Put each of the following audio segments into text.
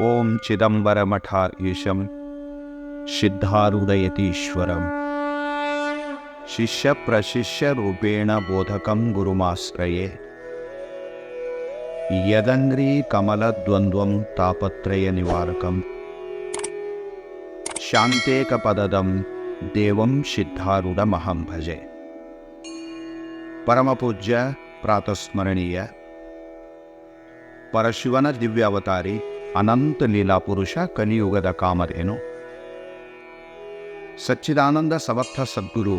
ఓం చిదంబరమఠారీశం సిద్ధారుదయతీశ్వరం. శిష్య ప్రశిష్య రూపేణ బోధకం గురుమాశ్రయే. యదంగ్రీ కమలద్వంద్వం తాపత్రయ నివారకం. శాంతేకపదం దేవం సిద్ధారుడమహం భజే. పరమపూజ్య ప్రాతస్మరణీయ. పరశివన దివ్యావతారి ಅನಂತ ಲೀಲಾ ಪುರುಷ ಕಲಿಯುಗದ ಕಾಮಧೇನು ಸಚ್ಚಿದಾನಂದ ಸಮರ್ಥ ಸದ್ಗುರು.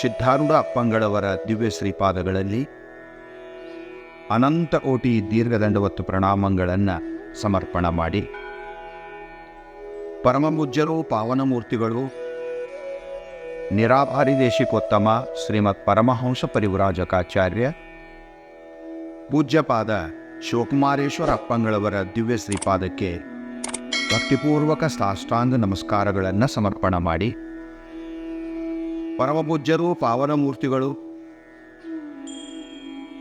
ಸಿದ್ಧಾರೂಢ ಅಪ್ಪಂಗಳವರ ದಿವ್ಯ ಶ್ರೀಪಾದಗಳಲ್ಲಿ ಅನಂತ ಕೋಟಿ ದೀರ್ಘದಂಡವತ್ತು ಪ್ರಣಾಮಗಳನ್ನು ಸಮರ್ಪಣ ಮಾಡಿ. ಪರಮಪೂಜ್ಯರು, ಪಾವನಮೂರ್ತಿಗಳು, ನಿರಾಭಾರಿ ದೇಶಿಕೋತ್ತಮ ಶ್ರೀಮತ್ ಪರಮಹಂಸ ಪರಿವರಾಜಕಾಚಾರ್ಯ, ಪೂಜ್ಯಪಾದ ಶಿವಕುಮಾರೇಶ್ವರ ಅಪ್ಪಂಗಳವರ ದಿವ್ಯ ಶ್ರೀಪಾದಕ್ಕೆ ಭಕ್ತಿಪೂರ್ವಕ ಸಾಷ್ಟಾಂಗ ನಮಸ್ಕಾರಗಳನ್ನು ಸಮರ್ಪಣ ಮಾಡಿ. ಪರಮಪೂಜ್ಯರು, ಪಾವನಮೂರ್ತಿಗಳು,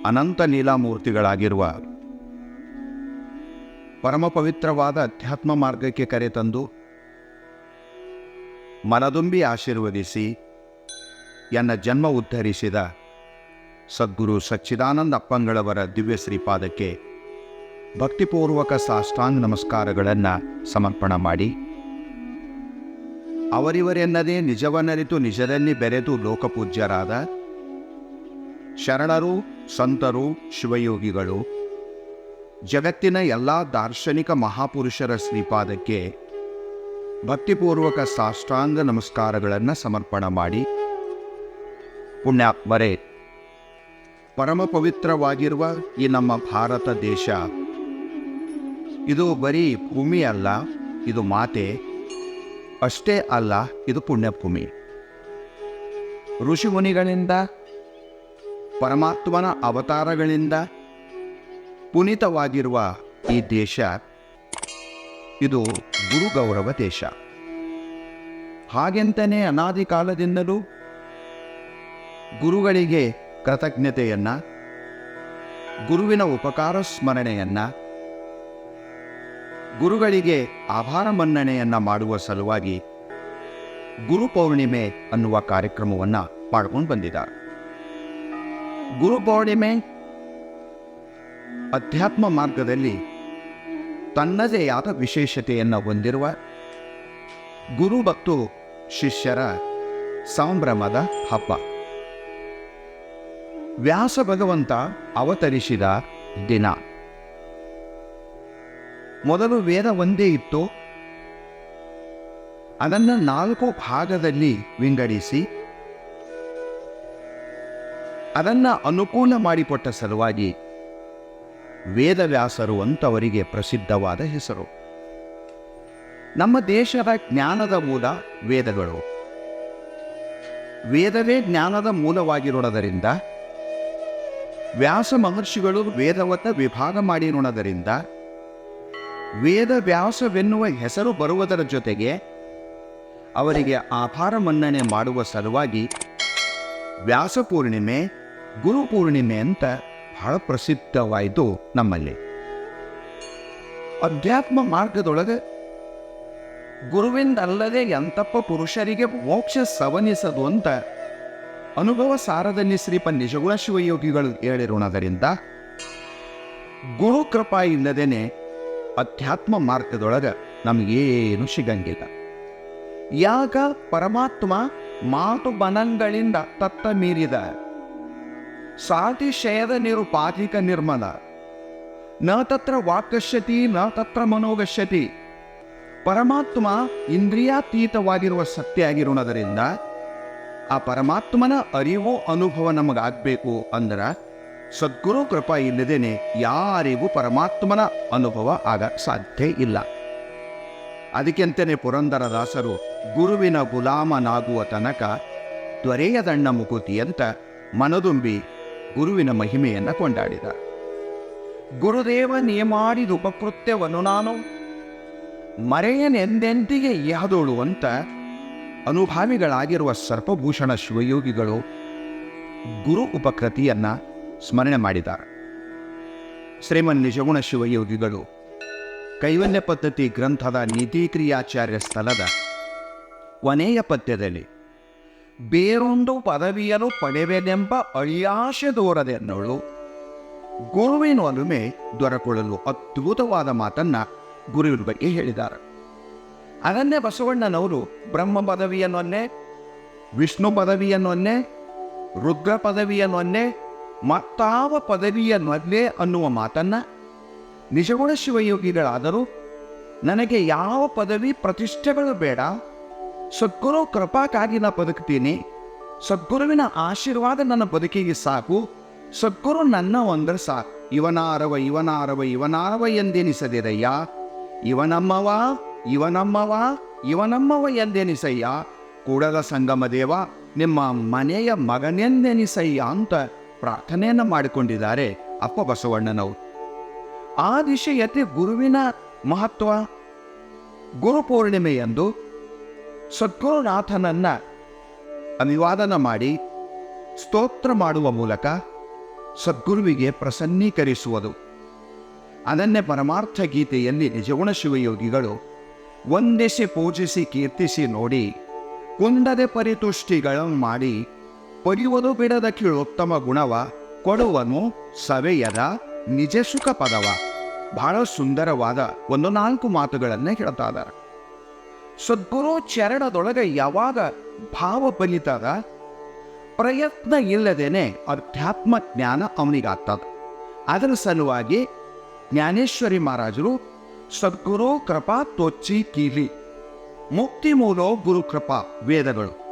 ಅನಂತ ನೀಲಾಮೂರ್ತಿಗಳಾಗಿರುವ ಪರಮ ಪವಿತ್ರವಾದ ಅಧ್ಯಾತ್ಮ ಮಾರ್ಗಕ್ಕೆ ಕರೆತಂದು ಮನದುಂಬಿ ಆಶೀರ್ವದಿಸಿ ಎನ್ನ ಜನ್ಮ ಉದ್ಧರಿಸಿದ ಸದ್ಗುರು ಸಚ್ಚಿದಾನಂದ ಅಪ್ಪಂಗಳವರ ದಿವ್ಯ ಶ್ರೀಪಾದಕ್ಕೆ ಭಕ್ತಿಪೂರ್ವಕ ಸಾಷ್ಟಾಂಗ ನಮಸ್ಕಾರಗಳನ್ನು ಸಮರ್ಪಣ ಮಾಡಿ. ಅವರಿವರೆನ್ನದೇ ನಿಜವನ್ನರಿತು ನಿಜದಲ್ಲಿ ಬೆರೆತು ಲೋಕಪೂಜ್ಯರಾದ ಶರಣರು, ಸಂತರು, ಶಿವಯೋಗಿಗಳು, ಜಗತ್ತಿನ ಎಲ್ಲ ದಾರ್ಶನಿಕ ಮಹಾಪುರುಷರ ಶ್ರೀಪಾದಕ್ಕೆ ಭಕ್ತಿಪೂರ್ವಕ ಸಾಷ್ಟಾಂಗ ನಮಸ್ಕಾರಗಳನ್ನು ಸಮರ್ಪಣ ಮಾಡಿ. ಪುಣ್ಯಾತ್ಮರೇ ಪರಮ ಪವಿತ್ರವಾಗಿರುವ ಈ ನಮ್ಮ ಭಾರತ ದೇಶ ಇದು ಬರೀ ಭೂಮಿ ಅಲ್ಲ, ಇದು ಮಾತೆ. ಅಷ್ಟೇ ಅಲ್ಲ, ಇದು ಪುಣ್ಯಭೂಮಿ. ಋಷಿಮುನಿಗಳಿಂದ, ಪರಮಾತ್ಮನ ಅವತಾರಗಳಿಂದ ಪುನೀತವಾಗಿರುವ ಈ ದೇಶ, ಇದು ಗುರು ಗೌರವ ದೇಶ. ಹಾಗೆಂತನೇ ಅನಾದಿ ಕಾಲದಿಂದಲೂ ಗುರುಗಳಿಗೆ ಕೃತಜ್ಞತೆಯನ್ನು, ಗುರುವಿನ ಉಪಕಾರ ಸ್ಮರಣೆಯನ್ನ ಗುರುಗಳಿಗೆ ಆಭಾರ ಮನ್ನಣೆಯನ್ನ ಮಾಡುವ ಸಲುವಾಗಿ ಗುರು ಪೌರ್ಣಿಮೆ ಅನ್ನುವ ಕಾರ್ಯಕ್ರಮವನ್ನು ಮಾಡ್ಕೊಂಡು ಬಂದಿದ್ದಾರೆ. ಗುರು ಪೌರ್ಣಿಮೆ ಅಧ್ಯಾತ್ಮ ಮಾರ್ಗದಲ್ಲಿ ತನ್ನದೇ ಆದ ವಿಶೇಷತೆಯನ್ನು ಹೊಂದಿರುವ ಗುರು ಮತ್ತು ಶಿಷ್ಯರ ಸಂಭ್ರಮದ ಹಬ್ಬ. ವ್ಯಾಸ ಭಗವಂತ ಅವತರಿಸಿದ ದಿನ. ಮೊದಲು ವೇದ ಒಂದೇ ಇತ್ತು. ಅದನ್ನು ನಾಲ್ಕು ಭಾಗದಲ್ಲಿ ವಿಂಗಡಿಸಿ, ಅದನ್ನು ಅನುಕೂಲ ಮಾಡಿಕೊಟ್ಟ ಸಲುವಾಗಿ ವೇದವ್ಯಾಸರು ಅಂತವರಿಗೆ ಪ್ರಸಿದ್ಧವಾದ ಹೆಸರು. ನಮ್ಮ ದೇಶದ ಜ್ಞಾನದ ಮೂಲ ವೇದಗಳು. ವೇದವೇ ಜ್ಞಾನದ ಮೂಲವಾಗಿರುವುದರಿಂದ, ವ್ಯಾಸ ಮಹರ್ಷಿಗಳು ವೇದವನ್ನು ವಿಭಾಗ ಮಾಡಿರುವುದರಿಂದ ವೇದ ವ್ಯಾಸವೆನ್ನುವ ಹೆಸರು ಬರುವುದರ ಜೊತೆಗೆ ಅವರಿಗೆ ಆಭಾರ ಮನ್ನಣೆ ಮಾಡುವ ಸಲುವಾಗಿ ವ್ಯಾಸ ಪೂರ್ಣಿಮೆ, ಗುರು ಪೂರ್ಣಿಮೆ ಅಂತ ಬಹಳ ಪ್ರಸಿದ್ಧವಾಯಿತು ನಮ್ಮಲ್ಲಿ. ಅಧ್ಯಾತ್ಮ ಮಾರ್ಗದೊಳಗೆ ಗುರುವಿಂದಲ್ಲದೆ ಎಂತಪ್ಪ ಪುರುಷರಿಗೆ ಮೋಕ್ಷ ಸವನಿಸದು ಅಂತ ಅನುಭವ ಸಾರದಲ್ಲಿ ಶ್ರೀಪ ನಿಜಗುಣ ಶಿವಯೋಗಿಗಳು ಹೇಳಿರುವುದರಿಂದ ಗುರು ಕೃಪಾ ಇಲ್ಲದೇನೆ ಅಧ್ಯಾತ್ಮ ಮಾರ್ಗದೊಳಗೆ ನಮಗೇನು ಸಿಗಂಗಿಲ್ಲ. ಯಾಗ ಪರಮಾತ್ಮ ಮಾತು ಬನಂಗಳಿಂದ ತತ್ತ ಮೀರಿದ. ಸಾತಿಶಯದ ನಿರುಪಾಧಿಕ ನಿರ್ಮಲ. ನ ತತ್ರ ವಾಕಶ್ಯತಿ ನ ತತ್ರ ಮನೋಗಶ್ಯತಿ. ಪರಮಾತ್ಮ ಇಂದ್ರಿಯಾತೀತವಾಗಿರುವ ಸತ್ಯ ಆಗಿರುವುದರಿಂದ ಆ ಪರಮಾತ್ಮನ ಅರಿವು ಅನುಭವ ನಮಗಾಗಬೇಕು ಅಂದ್ರೆ ಸದ್ಗುರು ಕೃಪ ಇಲ್ಲದೇನೆ ಯಾರಿಗೂ ಪರಮಾತ್ಮನ ಅನುಭವ ಆಗ ಸಾಧ್ಯ ಇಲ್ಲ. ಅದಕ್ಕೆಂತನೇ ಪುರಂದರದಾಸರು ಗುರುವಿನ ಗುಲಾಮನಾಗುವ ತನಕ ತ್ವರೆಯದಣ್ಣ ಮುಕುತಿ ಅಂತ ಮನದುಂಬಿ ಗುರುವಿನ ಮಹಿಮೆಯನ್ನು ಕೊಂಡಾಡಿದ. ಗುರುದೇವ ನಿಯಮಾಡಿದ ಉಪಕೃತ್ಯವನ್ನು ನಾನು ಮರೆಯನೆಂದೆಂದಿಗೆ ಯಾದೋಳು ಅಂತ ಅನುಭಾವಿಗಳಾಗಿರುವ ಸರ್ಪಭೂಷಣ ಶಿವಯೋಗಿಗಳು ಗುರು ಉಪಕೃತಿಯನ್ನ ಸ್ಮರಣೆ ಮಾಡಿದ್ದಾರೆ ಶ್ರೀಮನ್ ನಿಜಗುಣ ಶಿವಯೋಗಿಗಳು ಕೈವಲ್ಯ ಪದ್ಧತಿ ಗ್ರಂಥದ ನೀತಿಕ್ರಿಯಾಚಾರ್ಯ ಸ್ಥಳದ ಕೊನೆಯ ಪದ್ಯದಲ್ಲಿ, ಬೇರೊಂದು ಪದವಿಯನ್ನು ಪಡೆವೆನೆಂಬ ಅಳಿಯಾಶೆ ದೂರದೆನ್ನೋಳು ಗುರುವಿನ ಒಲುಮೆ ದೊರಕೊಳ್ಳಲು ಅದ್ಭುತವಾದ ಮಾತನ್ನ ಗುರುವಿನ ಬಗ್ಗೆ ಹೇಳಿದ್ದಾರೆ. ಅದನ್ನೇ ಬಸವಣ್ಣನವರು ಬ್ರಹ್ಮ ಪದವಿಯನ್ನೊನ್ನೇ ವಿಷ್ಣು ಪದವಿಯನ್ನೊನ್ನೆ ರುದ್ರ ಪದವಿಯನ್ನೊನ್ನೇ ಮತ್ತಾವ ಪದವಿಯ ಮೊದಲೇ ಅನ್ನುವ ಮಾತನ್ನ ನಿಜಗುಣ ಶಿವಯೋಗಿಗಳಾದರೂ ನನಗೆ ಯಾವ ಪದವಿ ಪ್ರತಿಷ್ಠೆಗಳು ಬೇಡ, ಸದ್ಗುರು ಕೃಪಾಕ್ಕಾಗಿ ನಾ ಬದುಕ್ತೀನಿ ಸದ್ಗುರುವಿನ ಆಶೀರ್ವಾದ ನನ್ನ ಬದುಕಿಗೆ ಸಾಕು, ಸದ್ಗುರು ನನ್ನ ಒಂದರೆ ಸಾಕು. ಇವನಾರವ ಇವನಾರವ ಇವನಾರವ ಎಂದೆನಿಸದಿರಯ್ಯ. ಇವನಮ್ಮವ ಇವನಮ್ಮವ ಇವನಮ್ಮವ ಎಂದೆನಿಸಯ್ಯ. ಕೂಡಲ ಸಂಗಮ ದೇವ ನಿಮ್ಮ ಮನೆಯ ಮಗನೆಂದೆನಿಸಯ್ಯ ಅಂತ ಪ್ರಾರ್ಥನೆಯನ್ನು ಮಾಡಿಕೊಂಡಿದ್ದಾರೆ ಅಪ್ಪ ಬಸವಣ್ಣನವರು. ಆ ದಿಶೆಯತೆ ಗುರುವಿನ ಮಹತ್ವ, ಗುರು ಪೂರ್ಣಿಮೆಯಂದು ಸದ್ಗುರುನಾಥನನ್ನ ಅಭಿವಾದನ ಮಾಡಿ ಸ್ತೋತ್ರ ಮಾಡುವ ಮೂಲಕ ಸದ್ಗುರುವಿಗೆ ಪ್ರಸನ್ನೀಕರಿಸುವುದು. ಅದನ್ನೇ ಪರಮಾರ್ಥ ಗೀತೆಯಲ್ಲಿ ನಿಜಗುಣ ಶಿವಯೋಗಿಗಳು ಒಂದಿಸಿ ಪೂಜಿಸಿ ಕೀರ್ತಿಸಿ ನೋಡಿ, ಕುಂಡದೆ ಪರಿತುಷ್ಟಿಗಳನ್ನು ಮಾಡಿ ಪಡೆಯುವುದು ಬಿಡದ ಕೀಳೋತ್ತಮ ಗುಣವ, ಕೊಡುವನು ಸವೆಯದ ನಿಜ ಸುಖ ಪದವ. ಬಹಳ ಸುಂದರವಾದ ಒಂದು ನಾಲ್ಕು ಮಾತುಗಳನ್ನೇ ಹೇಳ್ತಾ ಇದ್ದಾರೆ. ಸದ್ಗುರು ಚರಣದೊಳಗೆ ಯಾವಾಗ ಭಾವ ಬಲಿತದ? ಪ್ರಯತ್ನ ಇಲ್ಲದೇನೆ ಅಧ್ಯಾತ್ಮ ಜ್ಞಾನ ಅವನಿಗಾಗ್ತದ. ಅದರ ಸಲುವಾಗಿ ಜ್ಞಾನೇಶ್ವರಿ ಮಹಾರಾಜರು, ಸದ್ಗುರು ಕೃಪಾ ತೋಚಿ ಕೀಲಿ ಮುಕ್ತಿ ಮೂಲೋ ಗುರು ಕೃಪಾ ವೇದಗಳು.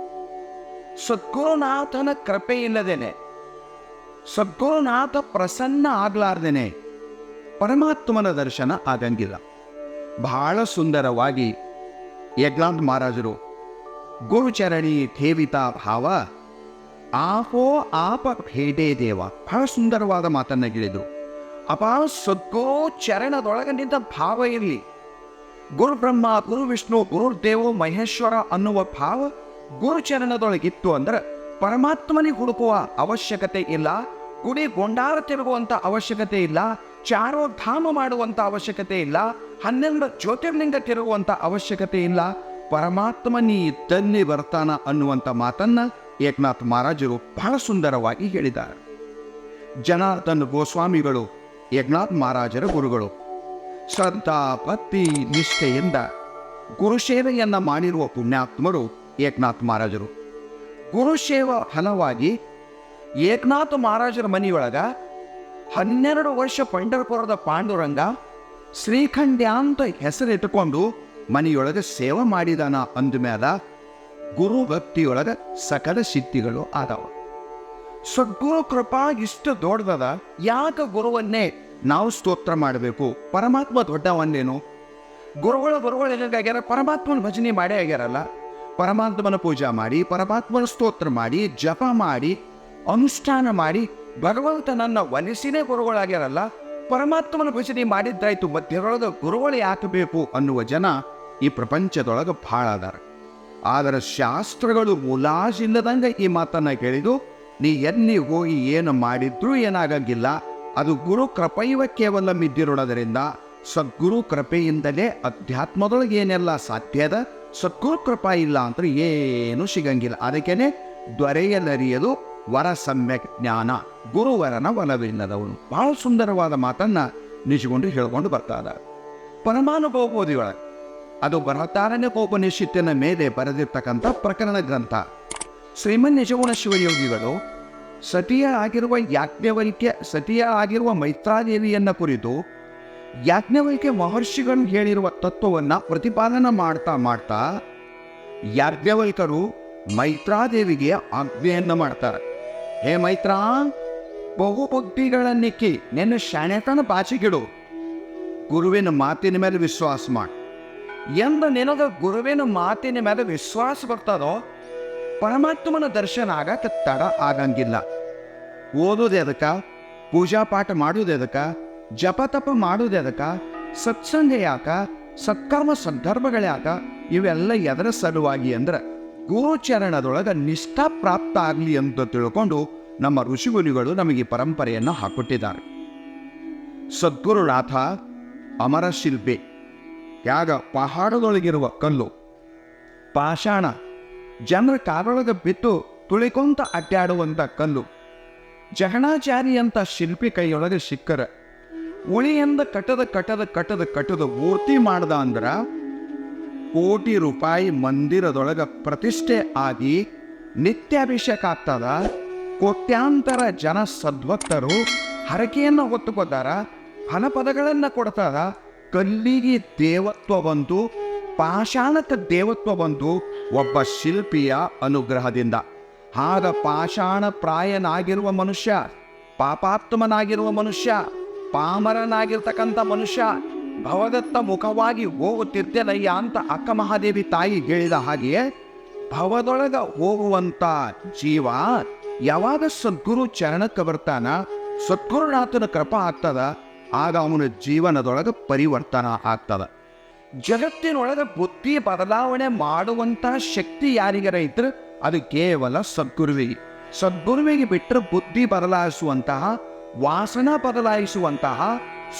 ಸದ್ಗುರುನಾಥನ ಕೃಪೆ ಇಲ್ಲದೇನೆ ಸದ್ಗುರುನಾಥ ಪ್ರಸನ್ನ ಆಗ್ಲಾರ್ದೇನೆ, ಪರಮಾತ್ಮನ ದರ್ಶನ ಆಗಂಗಿಲ್ಲ ಬಹಳ ಸುಂದರವಾಗಿ ಯಜ್ಞಾಂತ್ ಮಹಾರಾಜರು ಗುರುಚರಣಿ ಥೇವಿತಾ ಭಾವ, ಆಪೋ ಆಪ ಭೇಟೇ ದೇವ, ಬಹಳ ಸುಂದರವಾದ ಮಾತನ್ನ ಗಿಳಿದು ಅಪ ಸದ್ಗೋ ಚರಣದೊಳಗೆ ನಿಂತ ಭಾವ ಇರಲಿ. ಗುರು ಬ್ರಹ್ಮ ಗುರು ವಿಷ್ಣು ಗುರುದೇವೋ ಮಹೇಶ್ವರ ಅನ್ನುವ ಭಾವ ಗುರು ಚರಣದೊಳಗಿತ್ತು ಅಂದ್ರೆ ಪರಮಾತ್ಮನಿಗೆ ಹುಡುಕುವ ಅವಶ್ಯಕತೆ ಇಲ್ಲ, ಗುಡಿ ಗೊಂಡಾರ ತಿರುಗುವಂತ ಅವಶ್ಯಕತೆ ಇಲ್ಲ ಚಾರೋಧಾಮ ಮಾಡುವಂತ ಅವಶ್ಯಕತೆ ಇಲ್ಲ, ಹನ್ನೆರಡು ಜ್ಯೋತಿರ್ಲಿಂಗ ತಿರುಗುವಂತ ಅವಶ್ಯಕತೆ ಇಲ್ಲ, ಪರಮಾತ್ಮ ನೀ ಬರ್ತಾನ ಅನ್ನುವಂಥ ಮಾತನ್ನ ಏಕನಾಥ್ ಮಹಾರಾಜರು ಬಹಳ ಸುಂದರವಾಗಿ ಹೇಳಿದ್ದಾರೆ. ಜನಾರ್ದನ್ ಗೋಸ್ವಾಮಿಗಳು, ಏಕನಾಥ್ ಮಹಾರಾಜರ ಗುರುಗಳು ಶ್ರದ್ಧಾ ಭಕ್ತಿ ನಿಷ್ಠೆಯಿಂದ ಗುರುಸೇವೆಯನ್ನ ಮಾಡಿರುವ ಪುಣ್ಯಾತ್ಮರು ಏಕನಾಥ್ ಮಹಾರಾಜರು. ಗುರುಸೇವ ಫಲವಾಗಿ ಏಕನಾಥ ಮಹಾರಾಜರ ಮನೆಯೊಳಗ ಹನ್ನೆರಡು ವರ್ಷ ಪಂಡರಪುರದ ಪಾಂಡುರಂಗ ಶ್ರೀಖಂಡ್ಯ ಅಂತ ಹೆಸರಿಟ್ಟುಕೊಂಡು ಮನೆಯೊಳಗೆ ಸೇವೆ ಮಾಡಿದಾನ ಅಂದಮೇಲ ಗುರು ಭಕ್ತಿಯೊಳಗೆ ಸಕಲ ಸಿದ್ಧಿಗಳು ಆದವ. ಸದ್ಗುರು ಕೃಪಾ ಇಷ್ಟು ದೊಡ್ಡದದ, ಯಾಕೆ ಗುರುವನ್ನೇ ನಾವು ಸ್ತೋತ್ರ ಮಾಡಬೇಕು? ಪರಮಾತ್ಮ ದೊಡ್ಡವನ್ನೇನು? ಗುರುಗಳ ಗುರುಗಳು ಹೆಂಗಾಗ್ಯಾರ ಪರಮಾತ್ಮನ ಭಜನೆ ಮಾಡೇ ಆಗ್ಯಾರಲ್ಲ ಪರಮಾತ್ಮನ ಪೂಜಾ ಮಾಡಿ, ಪರಮಾತ್ಮನ ಸ್ತೋತ್ರ ಮಾಡಿ, ಜಪ ಮಾಡಿ, ಅನುಷ್ಠಾನ ಮಾಡಿ, ಭಗವಂತನನ್ನ ವನಿಸಿನೇ ಗುರುಗಳಾಗ್ಯಾರಲ್ಲ, ಪರಮಾತ್ಮನ ಭಜನೆ ಮಾಡಿದ್ದಾಯ್ತು ಮಧ್ಯದೊಳಗ ಗುರುಗಳು ಯಾಕೆ ಬೇಕು ಅನ್ನುವ ಜನ ಈ ಪ್ರಪಂಚದೊಳಗೆ ಭಾಳ ಅದಾರ. ಆದರೆ ಶಾಸ್ತ್ರಗಳು ಮುಲಾಜಿಲ್ಲದಂಗೆ ಈ ಮಾತನ್ನ ಕೇಳಿದು ನೀ ಎನ್ನಿ ಹೋಗಿ ಏನು ಮಾಡಿದ್ರೂ ಏನಾಗಂಗಿಲ್ಲ, ಅದು ಗುರು ಕೃಪೈವ ಕೇವಲ ಮಿದ್ದಿರೋಡೋದರಿಂದ ಸದ್ಗುರು ಕೃಪೆಯಿಂದಲೇ ಅಧ್ಯಾತ್ಮದೊಳಗೆ ಏನೆಲ್ಲ ಸಾಧ್ಯದ ಸದ್ಗುರು ಕೃಪಾ ಇಲ್ಲ ಅಂದ್ರೆ ಏನು ಸಿಗಂಗಿಲ್ಲ. ಅದಕ್ಕೇನೆ ದೊರೆಯಲರಿಯದು ವರ ಸಮ್ಯಕ್ ಜ್ಞಾನ, ಗುರುವರನ ಒಲವಿಲ್ಲದವನು. ಬಹಳ ಸುಂದರವಾದ ಮಾತನ್ನ ನಿಜಗೊಂಡು ಹೇಳ್ಕೊಂಡು ಬರ್ತಾ ಇದ್ದಾರೆ ಅದು ಬರತಾರನೇ ಉಪನಿಷತ್ತಿನ ಮೇಲೆ ಬರೆದಿರ್ತಕ್ಕಂಥ ಪ್ರಕರಣ ಗ್ರಂಥ. ಶ್ರೀಮನ್ ನಿಜಗುಣ ಶಿವಯೋಗಿಗಳು ಸತಿಯ ಆಗಿರುವ ಯಾಜ್ಞವಲ್ಕ್ಯ ಸತಿಯ ಆಗಿರುವ ಮೈತ್ರಾದೇವಿಯನ್ನ ಕುರಿತು ಯಾಜ್ಞವಲ್ಕ್ಯ ಮಹರ್ಷಿಗಳು ಹೇಳಿರುವ ತತ್ವವನ್ನು ಪ್ರತಿಪಾದನೆ ಮಾಡ್ತಾ ಮಾಡ್ತಾ ಯಾಜ್ಞವಲ್ಕರು ಮೈತ್ರಾದೇವಿಗೆ ಆಜ್ಞೆಯನ್ನು ಮಾಡ್ತಾರೆ. ಹೇ ಮೈತ್ರಾ ಬಹುಬುದ್ಧಿಗಳನ್ನಿಕ್ಕಿ ನಿನ್ನ ಶಾಣೆತನ ಬಾಚಿಗಿಡು ಗುರುವಿನ ಮಾತಿನ ಮೇಲೆ ವಿಶ್ವಾಸ ಮಾಡು. ಎಂದ ನಿನಗ ಗುರುವಿನ ಮಾತಿನ ಮೇಲೆ ವಿಶ್ವಾಸ ಬರ್ತದೋ, ಪರಮಾತ್ಮನ ದರ್ಶನ ಆಗಕ್ಕೆ ತಡ ಆಗಂಗಿಲ್ಲ. ಓದೋದು ಎದಕ್ಕ ಪೂಜಾ ಪಾಠ ಮಾಡೋದು ಜಪ ತಪ ಮಾಡೋದು ಅದಕ್ಕ, ಸತ್ಸಂಗ ಯಾಕ, ಸತ್ಕರ್ಮ ಸಂದರ್ಭಗಳ್ಯಾಕ ಇವೆಲ್ಲ ಎದರ ಸಲುವಾಗಿ ಅಂದ್ರೆ ಗುರುಚರಣದೊಳಗೆ ನಿಷ್ಠಾ ಪ್ರಾಪ್ತ ಆಗಲಿ ಅಂತ ತಿಳ್ಕೊಂಡು ನಮ್ಮ ಋಷಿಮುನಿಗಳು ನಮಗೆ ಪರಂಪರೆಯನ್ನು ಹಾಕೊಟ್ಟಿದ್ದಾರೆ. ಸದ್ಗುರುನಾಥ ಅಮರ ಶಿಲ್ಪಿ, ಯಾಗ ಪಹಾಡದೊಳಗಿರುವ ಕಲ್ಲು, ಪಾಷಾಣ, ಜನರ ಕಾರೊಳಗೆ ಬಿತ್ತು ತುಳಿಕೊಂತ ಅಡ್ಡಾಡುವಂಥ ಕಲ್ಲು ಜಹಣಾಚಾರಿ ಅಂತ ಶಿಲ್ಪಿ ಕೈಯೊಳಗೆ ಸಿಕ್ಕರ ಉಳಿಯಿಂದ ಕಟ್ಟದ ಕಟ್ಟದ ಕಟ್ಟದ ಕಟ್ಟದ ಮೂರ್ತಿ ಮಾಡ್ದ ಅಂದ್ರ ಕೋಟಿ ರೂಪಾಯಿ ಮಂದಿರದೊಳಗ ಪ್ರತಿಷ್ಠೆ ಆಗಿ ನಿತ್ಯಾಭಿಷೇಕ ಆಗ್ತದ. ಕೋಟ್ಯಾಂತರ ಜನ ಸದ್ವಕ್ತರು ಹರಕೆಯನ್ನು ಹೊತ್ತುಕೊತಾರ, ಫಲಪದಗಳನ್ನು ಕೊಡ್ತಾರ. ಕಲ್ಲಿಗೆ ದೇವತ್ವ ಬಂತು, ಪಾಷಾಣಕ ದೇವತ್ವ ಬಂತು ಒಬ್ಬ ಶಿಲ್ಪಿಯ ಅನುಗ್ರಹದಿಂದ. ಆಗ ಪಾಷಾಣ ಪ್ರಾಯನಾಗಿರುವ ಮನುಷ್ಯ, ಪಾಪಾತ್ಮನಾಗಿರುವ ಮನುಷ್ಯ ಪಾಮರನಾಗಿರ್ತಕ್ಕಂಥ ಮನುಷ್ಯ ಭವದತ್ತ ಮುಖವಾಗಿ ಹೋಗುತ್ತಿದ್ದೆನಯ್ಯ ಅಂತ ಅಕ್ಕ ಮಹಾದೇವಿ ತಾಯಿ ಹೇಳಿದ ಹಾಗೆಯೇ ಭವದೊಳಗ ಹೋಗುವಂತ ಜೀವ ಯಾವಾಗ ಸದ್ಗುರು ಚರಣಕ್ಕೆ ಬರ್ತಾನ, ಸದ್ಗುರುನಾಥನ ಕೃಪ ಆಗ್ತದ, ಆಗ ಅವನ ಜೀವನದೊಳಗೆ ಪರಿವರ್ತನ ಆಗ್ತದ. ಜಗತ್ತಿನೊಳಗೆ ಬುದ್ಧಿ ಬದಲಾವಣೆ ಮಾಡುವಂತಹ ಶಕ್ತಿ ಯಾರಿಗಾರ ಇದ್ರೆ ಅದು ಕೇವಲ ಸದ್ಗುರುವಿಗೆ. ಸದ್ಗುರುವಿಗೆ ಬಿಟ್ಟರೆ ಬುದ್ಧಿ ಬದಲಾಯಿಸುವಂತಹ ವಾಸನ ಬದಲಾಯಿಸುವಂತಹ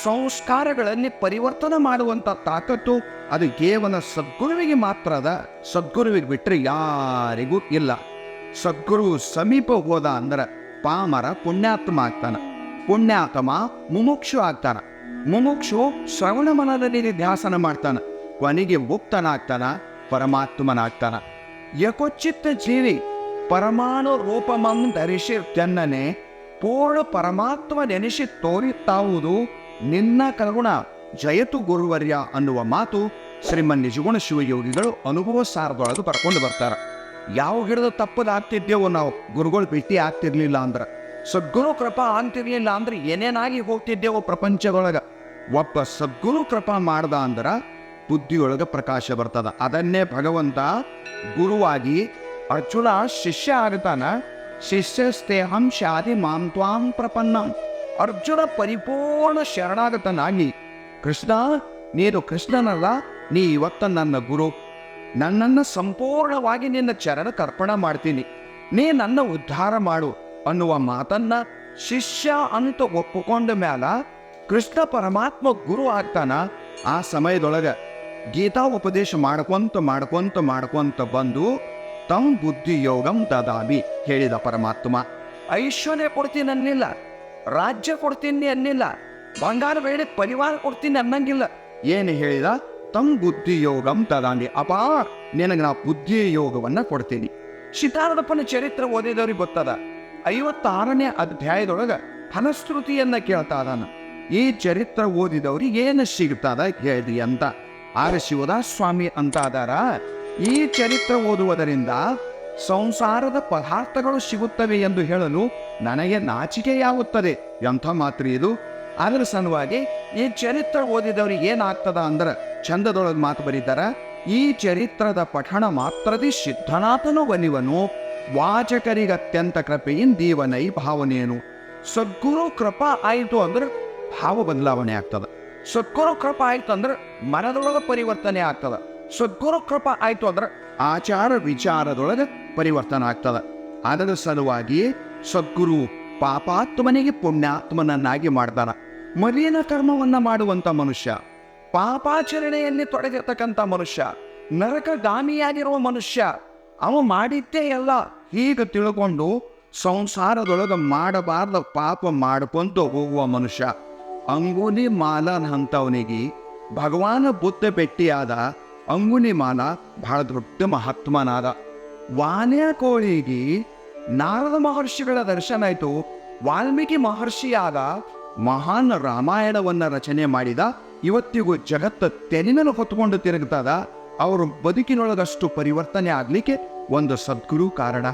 ಸಂಸ್ಕಾರಗಳನ್ನೇ ಪರಿವರ್ತನೆ ಮಾಡುವಂಥ ತಾಕತ್ತು ಅದು ಕೇವಲ ಸದ್ಗುರುವಿಗೆ ಮಾತ್ರ ಅದ. ಸದ್ಗುರುವಿಗೆ ಬಿಟ್ಟರೆ ಯಾರಿಗೂ ಇಲ್ಲ. ಸದ್ಗುರು ಸಮೀಪ ಹೋದ ಅಂದ್ರೆ ಪಾಮರ ಪುಣ್ಯಾತ್ಮ ಆಗ್ತಾನ. ಪುಣ್ಯಾತ್ಮ ಮುಮುಕ್ಷು ಆಗ್ತಾನ. ಮುಮುಕ್ಷು ಶ್ರವಣ ಮನದಲ್ಲಿ ಧ್ಯಾಸನ ಮಾಡ್ತಾನ. ಕೊನೆಗೆ ಮುಕ್ತನಾಗ್ತಾನ, ಪರಮಾತ್ಮನಾಗ್ತಾನ. ಯಕೋಚಿತ್ತ ಜೀವಿ ಪರಮಾಣು ರೂಪಮಂ ಧರಿಸಿರ್ತೆನ್ನನೆ ಪೂರ್ಣ ಪರಮಾತ್ಮ ನೆನೆಸಿ ತೋರಿತಾವುದು ನಿನ್ನ ಕರುಣ, ಜಯತು ಗುರುವರ್ಯ ಅನ್ನುವ ಮಾತು ಶ್ರೀಮನ್ ನಿಜಗುಣ ಶಿವಯೋಗಿಗಳು ಅನುಭವ ಸಾರದೊಳಗೆ ಬರ್ಕೊಂಡು ಬರ್ತಾರೆ. ಯಾವ ಹಿಡಿದು ತಪ್ಪದಾಗ್ತಿದ್ದೇವೋ ನಾವು ಗುರುಗಳು ಭೇಟಿ ಆಗ್ತಿರ್ಲಿಲ್ಲ ಅಂದ್ರೆ. ಸದ್ಗುರು ಕೃಪಾ ಅಂತಿರ್ಲಿಲ್ಲ ಅಂದ್ರೆ ಏನೇನಾಗಿ ಹೋಗ್ತಿದ್ದೇವೋ ಪ್ರಪಂಚದೊಳಗ. ಒಬ್ಬ ಸದ್ಗುರು ಕೃಪಾ ಮಾಡ್ದ ಅಂದ್ರ ಬುದ್ಧಿಯೊಳಗ ಪ್ರಕಾಶ ಬರ್ತದ. ಅದನ್ನೇ ಭಗವಂತ ಗುರುವಾಗಿ ಅರ್ಜುನ ಶಿಷ್ಯ ಆಗ್ತಾನ. ಶಿಷ್ಯಸ್ತೇಹಂ ಶಾದಿ ಮಾಂ ತ್ವಾಂ ಪ್ರಪನ್ನ. ಅರ್ಜುನ ಪರಿಪೂರ್ಣ ಶರಣಾಗತನಾಗಿ, ಕೃಷ್ಣ, ನೀನು ಕೃಷ್ಣನಲ್ಲ, ನೀ ಇವತ್ತ ನನ್ನ ಗುರು. ನನ್ನನ್ನು ಸಂಪೂರ್ಣವಾಗಿ ನಿನ್ನ ಚರಣ ಕರ್ಪಣ ಮಾಡ್ತೀನಿ. ನೀ ನನ್ನ ಉದ್ಧಾರ ಮಾಡು ಅನ್ನುವ ಮಾತನ್ನ ಶಿಷ್ಯ ಅಂತ ಒಪ್ಪಿಕೊಂಡ ಮ್ಯಾಲ ಕೃಷ್ಣ ಪರಮಾತ್ಮ ಗುರು ಆಗ್ತಾನ ಆ ಸಮಯದೊಳಗೆ ಗೀತಾ ಉಪದೇಶ ಮಾಡ್ಕೊಂತ ಮಾಡ್ಕೊಂತ ಮಾಡ್ಕೊಂತ ಬಂದು ತಮ್ ಬುದ್ಧಿ ಯೋಗಂ ದದಾಮಿ ಹೇಳಿದ ಪರಮಾತ್ಮ. ಐಶ್ವರ್ಯ ಕೊಡ್ತೀನಿ ಅನ್ನಿಲ್ಲ, ರಾಜ್ಯ ಕೊಡ್ತೀನಿ ಅನ್ನಿಲ್ಲ, ಬಂಗಾರ ಬೇಡ, ಪರಿವಾರ ಕೊಡ್ತೀನಿ ಅನ್ನಂಗಿಲ್ಲ. ಏನು ಹೇಳಿದ? ತಮ್ ಬುದ್ಧಿ ಯೋಗಂ ದದಾಮಿ, ಅಪಾ, ನಿನಗೆ ನಾ ಬುದ್ಧಿ ಯೋಗವನ್ನ ಕೊಡ್ತೀನಿ. ಸಿದ್ಧಾರ್ಥಪ್ಪನ ಚರಿತ್ರೆ ಓದಿದವ್ರಿಗೆ ಗೊತ್ತದ? ಐವತ್ತಾರನೇ ಅಧ್ಯಾಯದೊಳಗ ಫಲಶ್ರುತಿಯನ್ನ ಕೇಳ್ತಾ ಇದಾನ. ಈ ಚರಿತ್ರೆ ಓದಿದವ್ರಿಗೆ ಏನು ಸಿಗ್ತದ ಹೇಳಿ ಅಂತ. ಆರ್ ಶಿವದಾಸ್ ಸ್ವಾಮಿ ಅಂತ ಅದಾರ ಈ ಚರಿತ್ರೆ ಓದುವುದರಿಂದ ಸಂಸಾರದ ಪದಾರ್ಥಗಳು ಸಿಗುತ್ತವೆ ಎಂದು ಹೇಳಲು ನನಗೆ ನಾಚಿಕೆಯಾಗುತ್ತದೆ. ಎಂಥ ಮಾತ್ರ ಇದು? ಅದರ ಸಲುವಾಗಿ ಈ ಚರಿತ್ರೆ ಓದಿದವರು ಏನಾಗ್ತದ ಅಂದ್ರೆ ಚಂದದೊಳಗೆ ಮಾತು ಬರೀತಾರ, ಈ ಚರಿತ್ರದ ಪಠಣ ಮಾತ್ರದಿ ಸಿದ್ಧನಾಥನು ಬನಿವನು ವಾಚಕರಿಗೆ ಅತ್ಯಂತ ಕೃಪೆಯಿಂದ ದೀವನೈ ಭಾವನೆಯನು ಸದ್ಗುರು ಕೃಪಾ ಆಯಿತು ಅಂದ್ರೆ ಭಾವ ಬದಲಾವಣೆ ಆಗ್ತದ. ಸದ್ಗುರು ಕೃಪಾ ಆಯ್ತು ಅಂದ್ರೆ ಮನದೊಳಗ ಪರಿವರ್ತನೆ ಆಗ್ತದ. ಸದ್ಗುರು ಕೃಪಾ ಆಯ್ತು ಅಂದ್ರೆ ಆಚಾರ ವಿಚಾರದೊಳಗೆ ಪರಿವರ್ತನ ಆಗ್ತದೆ. ಅದರ ಸಲುವಾಗಿ ಸದ್ಗುರು ಪಾಪಾತ್ಮನಿಗೆ ಪುಣ್ಯಾತ್ಮನನ್ನಾಗಿ ಮಾಡ್ತಾನ. ಮಲಿನ ಕರ್ಮವನ್ನ ಮಾಡುವಂತ ಮನುಷ್ಯ, ಪಾಪಾಚರಣೆಯಲ್ಲಿ ತೊಡಗಿರ್ತಕ್ಕಂಥ ಮನುಷ್ಯ, ನರಕಗಾಮಿಯಾಗಿರುವ ಮನುಷ್ಯ, ಅವ ಮಾಡಿದ್ದೇ ಎಲ್ಲ ಹೀಗೆ ತಿಳ್ಕೊಂಡು ಸಂಸಾರದೊಳಗೆ ಮಾಡಬಾರ್ದ, ಪಾಪ ಮಾಡ್ಕೊಂತ ಹೋಗುವ ಮನುಷ್ಯ. ಅಂಗುಲಿ ಮಾಲನ್ ಅಂತವನಿಗೆ ಭಗವಾನ ಬುದ್ಧ ಭೇಟಿಯಾದ ಅಂಗುಲಿ ಮಾಲ ಬಹಳ ದೊಡ್ಡ ಮಹಾತ್ಮನಾದ ವಾನೆಯ ಕೋಳಿಗೆ ನಾರದ ಮಹರ್ಷಿಗಳ ದರ್ಶನ ಆಯಿತು. ವಾಲ್ಮೀಕಿ ಮಹರ್ಷಿಯಾದ ಮಹಾನ್ ರಾಮಾಯಣವನ್ನ ರಚನೆ ಮಾಡಿದ, ಇವತ್ತಿಗೂ ಜಗತ್ತ ತೆನಿನನ್ನು ಹೊತ್ಕೊಂಡು ತಿರುಗ್ತದ, ಅವರು ಬದುಕಿನೊಳಗಷ್ಟು ಪರಿವರ್ತನೆ ಆಗ್ಲಿಕ್ಕೆ ಒಂದು ಸದ್ಗುರು ಕಾರಣ.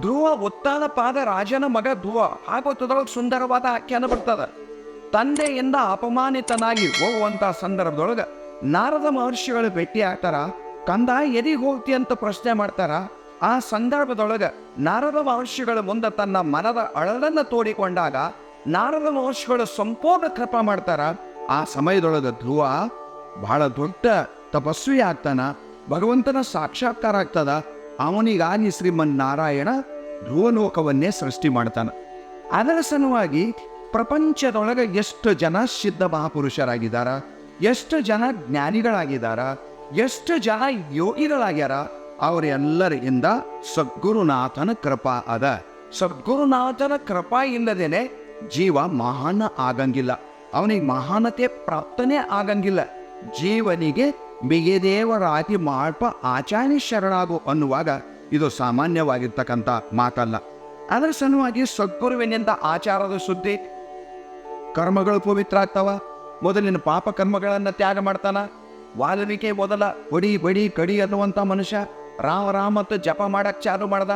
ಧ್ರುವ ಒತ್ತಾದ ಪಾದ ರಾಜನ ಮಗ ಧ್ರುವ ಹಾಗೊತ್ತದೊಳಗೆ ಸುಂದರವಾದ ಆಖ್ಯಾನ ಬರ್ತದ. ತಂದೆಯಿಂದ ಅಪಮಾನಿತನಾಗಿ ಹೋಗುವಂತಹ ಸಂದರ್ಭದೊಳಗ ನಾರದ ಮಹರ್ಷಿಗಳು ಭೇಟಿ ಆಗ್ತಾರ? ಕಂದ ಎದಿ ಹೋಗ್ತಿ ಅಂತ ಪ್ರಶ್ನೆ ಮಾಡ್ತಾರ? ಆ ಸಂದರ್ಭದೊಳಗೆ ನಾರದ ಮಹರ್ಷಿಗಳ ಮುಂದೆ ತನ್ನ ಮನದ ಅಳಲನ್ನ ತೋಡಿಕೊಂಡಾಗ ನಾರದ ಮಹರ್ಷಿಗಳು ಸಂಪೂರ್ಣ ಕೃಪ ಮಾಡ್ತಾರ. ಆ ಸಮಯದೊಳಗೆ ಧ್ರುವ ಬಹಳ ದೊಡ್ಡ ತಪಸ್ವಿ ಆಗ್ತಾನ. ಭಗವಂತನ ಸಾಕ್ಷಾತ್ಕಾರ ಆಗ್ತದ. ಅವನಿಗಾಗಿ ಶ್ರೀಮನ್ ನಾರಾಯಣ ಧ್ರುವಲೋಕವನ್ನೇ ಸೃಷ್ಟಿ ಮಾಡ್ತಾನ. ಅದರ ಸಲುವಾಗಿ ಪ್ರಪಂಚದೊಳಗೆ ಎಷ್ಟು ಜನ ಸಿದ್ಧ ಮಹಾಪುರುಷರಾಗಿದ್ದಾರ? ಎಷ್ಟು ಜನ ಜ್ಞಾನಿಗಳಾಗಿದ್ದಾರ, ಎಷ್ಟು ಜನ ಯೋಗಿಗಳಾಗ್ಯಾರ, ಅವರೆಲ್ಲರಿಂದ ಸದ್ಗುರುನಾಥನ ಕೃಪಾ ಅದ. ಸದ್ಗುರುನಾಥನ ಕೃಪಾ ಇಲ್ಲದೇನೆ ಜೀವ ಮಹಾನ ಆಗಂಗಿಲ್ಲ. ಅವನಿಗೆ ಮಹಾನತೆ ಪ್ರಾಪ್ತನೇ ಆಗಂಗಿಲ್ಲ. ಜೀವನಿಗೆ ಬಿಗಿದೇವರಾಗಿ ಮಾಡ್ಪ ಆಚಾರ್ಯ ಶರಣಾಗು ಅನ್ನುವಾಗ ಇದು ಸಾಮಾನ್ಯವಾಗಿರ್ತಕ್ಕಂಥ ಮಾತಲ್ಲ. ಅದರ ಸಲುವಾಗಿ ಸದ್ಗುರುವಿನಿಂದ ಆಚಾರದ ಸುದ್ದಿ, ಕರ್ಮಗಳು ಪವಿತ್ರ ಆಗ್ತಾವ ಮೊದಲಿನ ಪಾಪ ಕರ್ಮಗಳನ್ನು ತ್ಯಾಗ ಮಾಡ್ತಾನ. ವಾಲ್ಮೀಕಿ ಮೊದಲ ಬಡಿ ಬಡಿ ಕಡಿ ಅನ್ನುವಂಥ ಮನುಷ್ಯ ರಾಮ ರಾಮ ಅಂತ ಜಪ ಮಾಡಕ್ ಚಾಲು ಮಾಡ್ದ.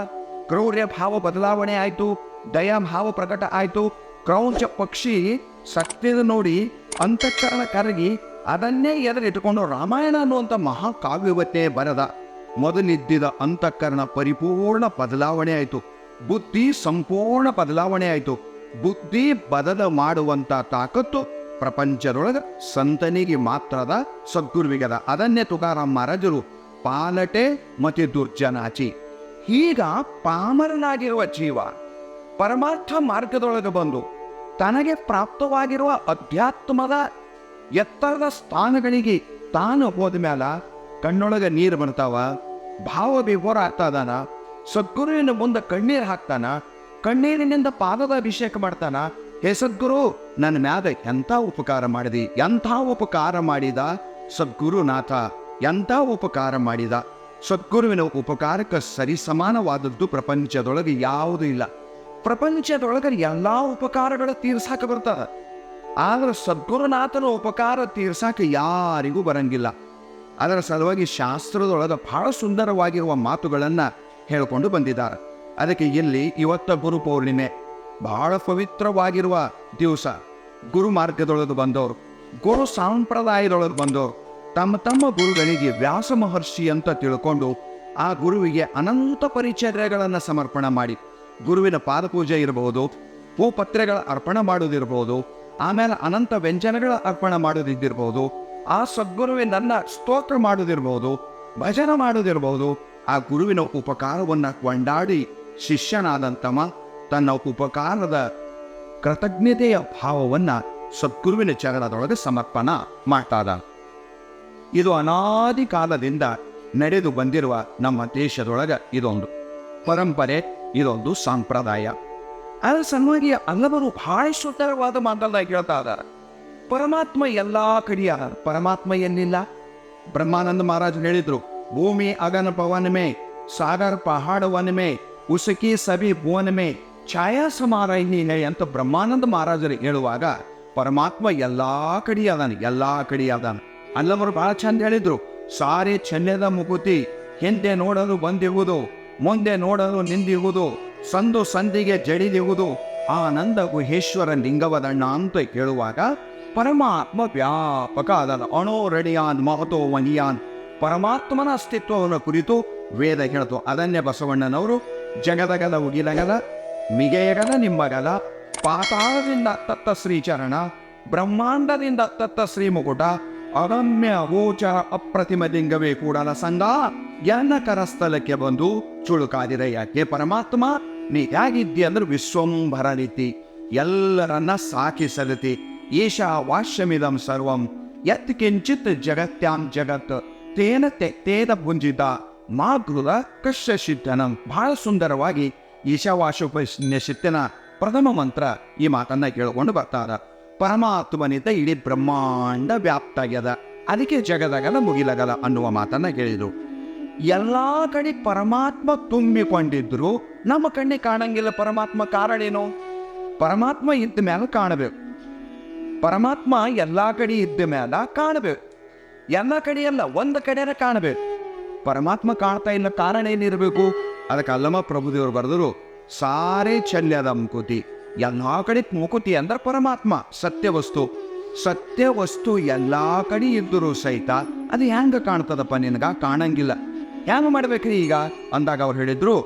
ಕ್ರೌರ್ಯ ಭಾವ ಬದಲಾವಣೆ ಆಯ್ತು, ದಯಾ ಭಾವ ಪ್ರಕಟ ಆಯ್ತು. ಕ್ರೌಂಚ ಪಕ್ಷಿ ಸತ್ಯದ ನೋಡಿ ಅಂತಃಕರಣ ಕರಗಿ ಅದನ್ನೇ ಎದುರಿಟ್ಟುಕೊಂಡು ರಾಮಾಯಣ ಅನ್ನುವಂಥ ಮಹಾಕಾವ್ಯವತ್ತೆ ಬರೆದ. ಮೊದಲಿದ್ದಿದ ಅಂತಃಕರಣ ಪರಿಪೂರ್ಣ ಬದಲಾವಣೆ ಆಯಿತು. ಬುದ್ಧಿ ಸಂಪೂರ್ಣ ಬದಲಾವಣೆ ಆಯಿತು. ಬುದ್ಧಿ ಬದಲ ಮಾಡುವಂತ ತಾಕತ್ತು ಪ್ರಪಂಚದೊಳಗೆ ಸಂತನಿಗೆ ಮಾತ್ರದ ಸದ್ಗುರುವಿಗದ ಅದನ್ನೇ ತುಕಾರಾಮ್ ಮಹಾರಾಜರು ಪಾಲಟೆ ಮತ್ತೆ ದುರ್ಜನಾಚಿ. ಈಗ ಪಾಮರನಾಗಿರುವ ಜೀವ ಪರಮಾರ್ಥ ಮಾರ್ಗದೊಳಗೆ ಬಂದು ತನಗೆ ಪ್ರಾಪ್ತವಾಗಿರುವ ಅಧ್ಯಾತ್ಮದ ಎತ್ತರದ ಸ್ಥಾನಗಳಿಗೆ ತಾನು ಹೋದ ಮ್ಯಾಲ ಕಣ್ಣೊಳಗೆ ನೀರು ಬರ್ತಾವ ಭಾವ ವಿಭೋರ ಆಗ್ತಾದಾನ? ಸದ್ಗುರುವಿನ ಮುಂದೆ ಕಣ್ಣೀರು ಹಾಕ್ತಾನ? ಕಣ್ಣೀರಿನಿಂದ ಪಾದದ ಅಭಿಷೇಕ ಮಾಡ್ತಾನ? ಹೇ ಸದ್ಗುರು, ನನ್ನ ಮ್ಯಾಗ ಎಂಥ ಉಪಕಾರ ಮಾಡಿದಿ? ಎಂಥ ಉಪಕಾರ ಮಾಡಿದ? ಸದ್ಗುರುನಾಥ ಎಂಥ ಉಪಕಾರ ಮಾಡಿದ? ಸದ್ಗುರುವಿನ ಉಪಕಾರಕ್ಕೆ ಸರಿ ಸಮಾನವಾದದ್ದು ಪ್ರಪಂಚದೊಳಗೆ ಯಾವುದೂ ಇಲ್ಲ. ಪ್ರಪಂಚದೊಳಗೆ ಎಲ್ಲ ಉಪಕಾರಗಳು ತೀರ್ಸಾಕ ಬರ್ತದ ಆದ್ರೆ ಸದ್ಗುರುನಾಥನ ಉಪಕಾರ ತೀರ್ಸಾಕ ಯಾರಿಗೂ ಬರಂಗಿಲ್ಲ. ಅದರ ಸಲುವಾಗಿ ಶಾಸ್ತ್ರದೊಳಗೆ ಬಹಳ ಸುಂದರವಾಗಿರುವ ಮಾತುಗಳನ್ನು ಹೇಳಿಕೊಂಡು ಬಂದಿದ್ದಾರೆ. ಅದಕ್ಕೆ ಇಲ್ಲಿ ಇವತ್ತ ಗುರು ಪೌರ್ಣಿಮೆ ಬಹಳ ಪವಿತ್ರವಾಗಿರುವ ದಿವಸ ಗುರು ಮಾರ್ಗದೊಳಗೆ ಬಂದವರು, ಗುರು ಸಂಪ್ರದಾಯದೊಳಗೆ ಬಂದವರು, ತಮ್ಮ ತಮ್ಮ ಗುರುಗಳಿಗೆ ವ್ಯಾಸ ಮಹರ್ಷಿ ಅಂತ ತಿಳ್ಕೊಂಡು ಆ ಗುರುವಿಗೆ ಅನಂತ ಪರಿಚರ್ಯಗಳನ್ನು ಸಮರ್ಪಣೆ ಮಾಡಿ. ಗುರುವಿನ ಪಾದಪೂಜೆ ಇರಬಹುದು ಹೂಪತ್ರೆಗಳ ಅರ್ಪಣೆ ಮಾಡೋದಿರ್ಬೋದು ಆಮೇಲೆ ಅನಂತ ವ್ಯಂಜನಗಳ ಅರ್ಪಣೆ ಮಾಡೋದಿದ್ದಿರ್ಬೋದು ಆ ಸದ್ಗುರುವಿನನ್ನ ಸ್ತೋತ್ರ ಮಾಡೋದಿರ್ಬೋದು ಭಜನೆ ಮಾಡೋದಿರ್ಬೋದು ಆ ಗುರುವಿನ ಉಪಕಾರವನ್ನು ಕೊಂಡಾಡಿ ಶಿಷ್ಯನಾದಂತಮ ತನ್ನ ಉಪಕಾರದ ಕೃತಜ್ಞತೆಯ ಭಾವವನ್ನ ಸದ್ಗುರುವಿನ ಚರಣದೊಳಗೆ ಸಮರ್ಪಣ ಮಾಡ್ತಾದ. ಇದು ಅನಾದಿ ಕಾಲದಿಂದ ನಡೆದು ಬಂದಿರುವ ನಮ್ಮ ದೇಶದೊಳಗೆ ಇದೊಂದು ಪರಂಪರೆ, ಇದೊಂದು ಸಂಪ್ರದಾಯ. ಅದರ ಸಲುವಾಗಿ ಹಲವರು ಬಹಳ ಸುಂದರವಾದ ಮಾತನ್ನ ಕೇಳ್ತಾ ಇದ್ದಾರೆ. ಪರಮಾತ್ಮ ಎಲ್ಲ ಕಡೆಯ ಪರಮಾತ್ಮ ಎಲ್ಲಿಲ್ಲ ಬ್ರಹ್ಮಾನಂದ ಮಹಾರಾಜ್ ಹೇಳಿದ್ರು, ಭೂಮಿ, ಅಗನ, ಪವನ ಮೇ, ಸಾಗರ, ಪಹಾಡ ಮೇ, ಉಸುಕಿ ಸಭಿ ಭುವನ ಮೇ ಛಾಯಾ ಸಮಾರಹಿನೇ ಅಂತ ಬ್ರಹ್ಮಾನಂದ ಮಹಾರಾಜರು ಹೇಳುವಾಗ ಪರಮಾತ್ಮ ಎಲ್ಲಾ ಎಲ್ಲ ಎಲ್ಲಾ ಕಡೆ ಅದಾನ. ಅಲ್ಲವರು ಬಹಳ ಚಂದ ಹೇಳಿದ್ರು, ಸಾರಿ ಚೆನ್ನದ ಮುಗುತಿ ಹಿಂದೆ ನೋಡಲು ಬಂದಿರುವುದು, ಮುಂದೆ ನೋಡಲು ನಿಂದಿರುವುದು, ಸಂದು ಸಂದಿಗೆ ಜಡಿದಿರುವುದು, ಆನಂದ ಗುಹೇಶ್ವರ ಲಿಂಗವದಣ್ಣ ಅಂತ ಕೇಳುವಾಗ ಪರಮಾತ್ಮ ವ್ಯಾಪಕ ಅದನ. ರಡಿಯಾನ್ ಮಹತೋ ವನಿಯಾನ್ ಪರಮಾತ್ಮನ ಅಸ್ತಿತ್ವವನ್ನು ಕುರಿತು ವೇದ ಹೇಳ್ತು. ಅದನ್ನೇ ಬಸವಣ್ಣನವರು ಜಗದಗದ ಉಗಿಲಗದ ಮಿಗೆಯಗದ ನಿಮ್ಮಗಲ ಪಾತಾಳದಿಂದ ತತ್ತ ಶ್ರೀಚರಣ, ಬ್ರಹ್ಮಾಂಡದಿಂದ ತತ್ತ ಶ್ರೀಮುಕುಟ ಅಗಮ್ಯ ಗೋಚರ, ಅಪ್ರತಿಮ ಲಿಂಗವೇ ಕೂಡಲ ಸಂಘ ಎನ್ನ ಕರಸ್ಥಲಕ್ಕೆ ಬಂದು ಚುಳುಕಾದಿರ ಯಾಕೆ ಪರಮಾತ್ಮ? ನೀ ಹೇಗಿದ್ದಿ ಅಂದ್ರೆ ವಿಶ್ವಂಭರ ರೀತಿ ಎಲ್ಲರನ್ನ ಸಾಕಿಸಲತಿ. ಈಶಾ ವಾಶ್ಯಮಿದಂ ಸರ್ವಂ, ಯತ್ ಕಿಂಚಿತ್ ಜಗತ್ಯಾಂ ಜಗತ್, ತೇನ ತೆತ್ತೇದ ಭುಂಜಿತ ಮಾಗೃದ ಕಶ್ಯ ಸಿದ್ಧನಂ ಬಹಳ ಸುಂದರವಾಗಿ ಈಶಾವಾಶೋಪನಿಷತ್ತಿನ ಪ್ರಥಮ ಮಂತ್ರ ಈ ಮಾತನ್ನ ಕೇಳಿಕೊಂಡು ಬರ್ತಾರ. ಪರಮಾತ್ಮನಿಂದ ಇಡೀ ಬ್ರಹ್ಮಾಂಡ ವ್ಯಾಪ್ತ ಆಗ್ಯದ ಅದಕ್ಕೆ ಜಗದಗಲ ಮುಗಿಲಗಲ ಅನ್ನುವ ಮಾತನ್ನ ಕೇಳಿದರು. ಎಲ್ಲ ಕಡೆ ಪರಮಾತ್ಮ ತುಂಬಿಕೊಂಡಿದ್ರು, ನಮ್ಮ ಕಣ್ಣಿಗೆ ಕಾಣಂಗಿಲ್ಲ. ಪರಮಾತ್ಮ ಕಾರಣ ಏನು? ಪರಮಾತ್ಮ ಇದ್ದ ಮೇಲೆ ಕಾಣಬೇಕು. ಪರಮಾತ್ಮ ಎಲ್ಲಾ ಕಡೆ ಇದ್ದ ಮೇಲೆ ಕಾಣಬೇಕು. ಎಲ್ಲ ಕಡೆ ಅಲ್ಲ, ಒಂದು ಕಡೆನ ಕಾಣಬೇಕು. ಪರಮಾತ್ಮ ಕಾಣ್ತಾ ಇಲ್ಲ, ಕಾರಣ ಏನಿರಬೇಕು? ಅದಕ್ಕೆ ಅಲ್ಲಮ್ಮ ಪ್ರಭುದೇವರು ಬರೆದರು, ಸಾರೇ ಚಲ್ಯದ ಮುಕುತಿ, ಎಲ್ಲ ಕಡೆ ಮುಕುತಿ ಅಂದ್ರೆ ಪರಮಾತ್ಮ ಸತ್ಯ ವಸ್ತು ಸತ್ಯ ವಸ್ತು ಎಲ್ಲಾ ಕಡೆ ಇದ್ದರೂ ಸಹಿತ ಅದು ಹೆಂಗ ಕಾಣ್ತದಪ್ಪ ನಿನಗ? ಕಾಣಂಗಿಲ್ಲ. ಹೆಂಗ ಮಾಡ್ಬೇಕ್ರಿ ಈಗ? ಅಂದಾಗ ಅವ್ರು ಹೇಳಿದ್ರು,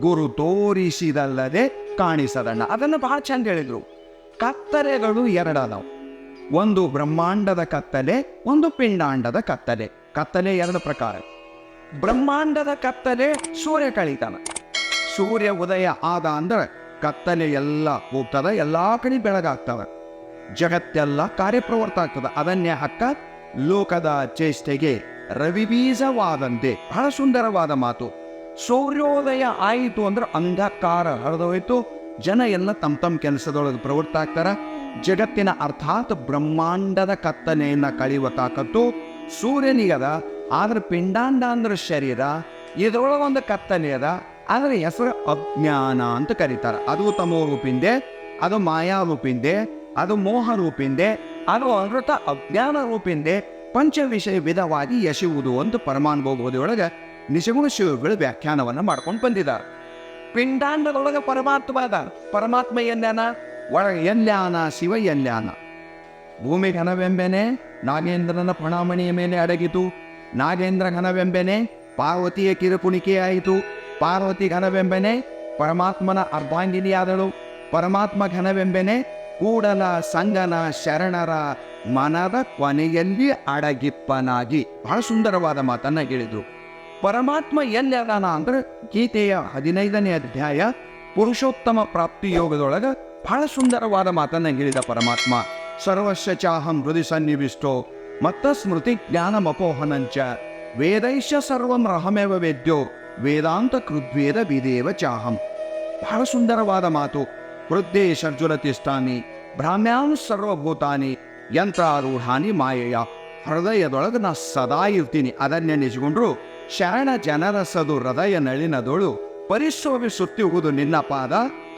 ಗುರು ತೋರಿಸಿದಲ್ಲದೆ ಕಾಣಿಸದಣ್ಣ. ಅದನ್ನು ಬಹಳ ಚಂದ ಹೇಳಿದ್ರು. ಕತ್ತಲೆಗಳು ಎರಡದಾವು. ಒಂದು ಬ್ರಹ್ಮಾಂಡದ ಕತ್ತಲೆ, ಒಂದು ಪಿಂಡಾಂಡದ ಕತ್ತಲೆ. ಕತ್ತಲೆ ಎರಡು ಪ್ರಕಾರ. ಬ್ರಹ್ಮಾಂಡದ ಕತ್ತಲೆ ಸೂರ್ಯ ಕಳೀತಾನ. ಸೂರ್ಯ ಉದಯ ಆದ ಅಂದ್ರೆ ಕತ್ತಲೆ ಎಲ್ಲ ಹೋಗ್ತದ, ಎಲ್ಲಾ ಕಡೆ ಬೆಳಗಾಗ್ತದ ಜಗತ್ತೆಲ್ಲ ಕಾರ್ಯಪ್ರವೃತ್ತ ಆಗ್ತದ. ಅದನ್ನೇ ಹಕ್ಕ ಲೋಕದ ಚೇಷ್ಟೆಗೆ ರವಿಬೀಜವಾದಂತೆ ಬಹಳ ಸುಂದರವಾದ ಮಾತು. ಸೂರ್ಯೋದಯ ಆಯಿತು ಅಂದ್ರೆ ಅಂಧಕಾರ ಹರಿದೋಯ್ತು, ಜನ ಎಲ್ಲ ತಮ್ಮ ತಮ್ಮ ಕೆಲಸದೊಳಗೆ ಪ್ರವೃತ್ತ ಆಗ್ತಾರ. ಜಗತ್ತಿನ ಅರ್ಥಾತ್ ಬ್ರಹ್ಮಾಂಡದ ಕತ್ತನೆಯನ್ನ ಕಳೆಯುವ ತಾಕತ್ತು ಸೂರ್ಯನಿಗದ. ಆದ್ರೆ ಪಿಂಡಾಂಡ ಅಂದ್ರೆ ಶರೀರ, ಇದರೊಳಗೆ ಒಂದು ಕತ್ತಲೆ ಅದ ಆದ್ರೆ ಹೆಸರು ಅಜ್ಞಾನ ಅಂತ ಕರೀತಾರೆ. ಅದು ತಮೋ ರೂಪಿಂದೆ, ಅದು ಮಾಯಾ ರೂಪಿಂದೆ, ಅದು ಮೋಹ ರೂಪಿಂದೆ, ಅದು ಅಮೃತ ಅಜ್ಞಾನ ರೂಪಿಂದೆ ಪಂಚ ವಿಷಯ ವಿಧವಾಗಿ ಎಸೆಯುವುದು ಅಂತ ಪರಮಾನುಭವದೊಳಗೆ ನಿಜಗುಣ ಶಿವಗಳು ವ್ಯಾಖ್ಯಾನವನ್ನ ಮಾಡ್ಕೊಂಡು ಬಂದಿದ್ದಾರೆ ಪಿಂಡಾಂಡದೊಳಗೆ ಪರಮಾತ್ಮ ಅದ. ಪರಮಾತ್ಮ ಎಲ್ಲಾನ ಒಳ ಎಲ್ಲಾನ ಶಿವ ಎಲ್ಲಾನ ಭೂಮಿ ಘನವೆಂಬೆನೆ ನಾಗೇಂದ್ರನ ಪಣಾಮಣಿಯ ಮೇಲೆ ಅಡಗಿತು. ನಾಗೇಂದ್ರ ಘನವೆಂಬೆನೆ, ಪಾರ್ವತಿಯ ಕಿರುಕುಣಿಕೆಯಾಯಿತು ಪಾರ್ವತಿ ಘನವೆಂಬೆನೆ, ಪರಮಾತ್ಮನ ಅರ್ಧಾಂಗಿನಿಯಾದಳು ಪರಮಾತ್ಮ ಘನವೆಂಬೆನೆ, ಕೂಡಲ ಸಂಗನ ಶರಣರ ಮನದ ಕೊನೆಯಲ್ಲಿ ಅಡಗಿಪ್ಪನಾಗಿ. ಬಹಳ ಸುಂದರವಾದ ಮಾತನ್ನ ಹೇಳಿದ್ರು. ಪರಮಾತ್ಮ ಎಲ್ಲಿ ಅಂದ್ರೆ ಗೀತೆಯ ಹದಿನೈದನೇ ಅಧ್ಯಾಯ ಪುರುಷೋತ್ತಮ ಪ್ರಾಪ್ತಿ ಯೋಗದೊಳಗ ಬಹಳ ಸುಂದರವಾದ ಮಾತನ್ನ ಹೇಳಿದ ಪರಮಾತ್ಮ. ಸರ್ವಶ್ಚಾಹಂ ಹೃದಯ ಸನ್ನಿವಿಷ್ಟೋ ಮತ್ತ ಸ್ಮೃತಿ ಜ್ಞಾನಮಪೋಹನಂಚ. ವೇದೈಶ ಸರ್ವಂ ರಹಮೇವ ವೇದ್ಯೋ, ವೇದಾಂತ ಕೃದ್ವೇದ ವಿದೇವ ಚಾಹಂ. ಬಹಳ ಸುಂದರವಾದ ಮಾತು. ವೃದ್ಧೇ ಶರ್ಜುನ ತಿಷ್ಠಾನಿ ಭ್ರಾಮ್ಯಾನ್ ಸರ್ವಭೂತಾನಿ, ಯಂತ್ರಾರೂಢಾನಿ ಮಾಯೆಯ. ಹೃದಯದೊಳಗೆ ನಾ ಸದಾ ಇರ್ತೀನಿ. ಅದನ್ನ ನೆನೆಸಿಕೊಂಡ್ರು ಶರಣ ಜನರಸದು ಹೃದಯ ನಳಿನದೊಳು. ಪರಿಶ್ರಮಿ ಸುತ್ತಿಹುದು ನಿನ್ನ ಪಾದ.